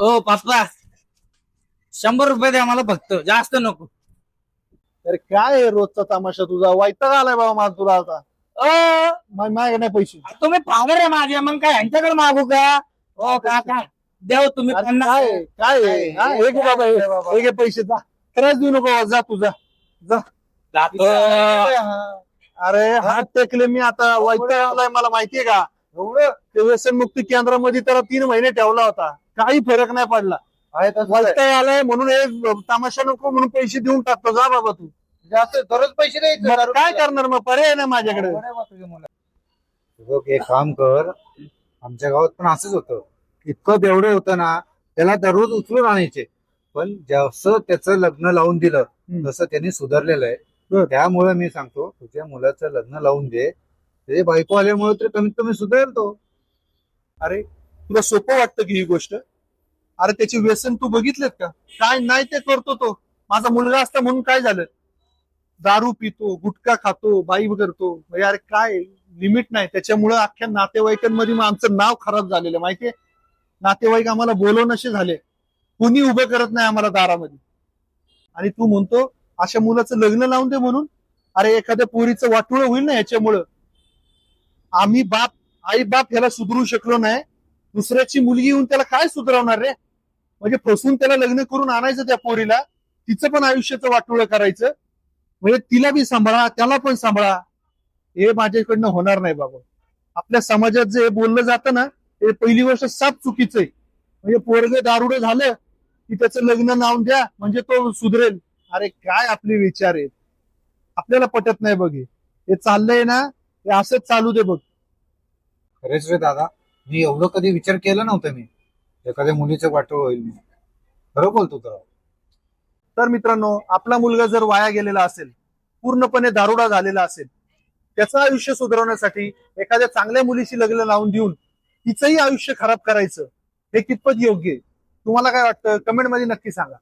ओ पप्पा शंभर रुपये द्या मला फक्त. जास्त नको. अरे काय आहे रोजचा तमाशा तुझा? वैताग आलाय बाबा मला तुला आता. ओ! मा- माझ्याकडे नाही पैसे. तुम्ही पाहुणे आहे माझे. मग काय यांच्याकडे मागू का? हो का काय देव तुम्ही अरे पन्नास काय आहे? काय आहे? हा, हे घे बाबा हे. हे घे पैसे जा. त्रास देऊ नको जा तुझा जा. जातो. अरे हात टेकले मी आता. वैताग आलाय मला माहितीये का? एवढं ते व्यसन मुक्ती केंद्रामध्ये त्याला तीन महिने ठेवला होता. काही फरक नाही पडला. वैताग आलाय म्हणून हे तमाशा नको म्हणून पैसे देऊन टाकतो. जा बाबा तू. जास्त दररोज पैसे द्यायचे काय करणार मग? पर्याय नाही माझ्याकडे. एक काम कर. आमच्या गावात पण असंच होतं. इतकं बेवडे होतं ना त्याला दररोज उचलून आणायचे. पण जसं त्याचं लग्न लावून दिलं. तसं त्यांनी सुधारलेलं आहे. त्यामुळे मी सांगतो तुझ्या मुलाचं लग्न लावून दे. हे बायको आल्यामुळे तरी कमीत कमी सुधारेल तो अरे तुला सोपं वाटतं की ही गोष्ट? अरे त्याची व्यसन तू बघितलेत का? काय नाही ते करतो तो. माझा मुलगा असता म्हणून काय झालं? दारू पितो गुटखा खातो बाई करतो म्हणजे अरे काय? लिमिट नाही. त्याच्यामुळे अख्ख्या नातेवाईकांमध्ये मग आमचं नाव खराब झालेलं माहितीये? नातेवाईक आम्हाला बोलवणशे झाले. कुणी उभं करत नाही आम्हाला दारामध्ये. आणि तू म्हणतो अशा मुलाचं लग्न लावून दे म्हणून. अरे एखाद्या पोरीचं वाटुळं होईल ना याच्यामुळं. आम्ही बाप आई बाप ह्याला सुधरू शकलो नाही. दुसऱ्याची मुलगी येऊन त्याला काय सुधरवणार रे? म्हणजे फसून त्याला लग्न करून आणायचं त्या पोरीला तिचं पण आयुष्याचं वाटोळं करायचं. म्हणजे तिला बी सांभाळा त्याला पण सांभाळा. हे माझ्याकडनं होणार नाही बाबा. आपल्या समाजात जे बोललं जातं ना ते पहिली गोष्ट साफ चुकीचं आहे. म्हणजे पोरग दारुड झालं की त्याचं लग्न नाव द्या म्हणजे तो सुधरेल. अरे काय आपले विचार आहेत? आपल्याला पटत नाही बघे हे चाललंय ना हे असंच चालू दे बघ. खरेच रे दादा मी एवढं कधी विचार केला नव्हता मी. एखाद्या मुलीचं वाटोळ होईल मी खरं बोलतो तर. तर मित्रांनो आपला मुलगा जर वाया गेलेला असेल पूर्णपणे दारुडा झालेला असेल त्याचं आयुष्य सुधारवण्यासाठी एखाद्या चांगल्या मुलीशी लग्न लावून देऊन तिचंही आयुष्य खराब करायचं हे कितपत योग्य आहे? तुम्हाला काय वाटतं? कमेंटमध्ये नक्की सांगा.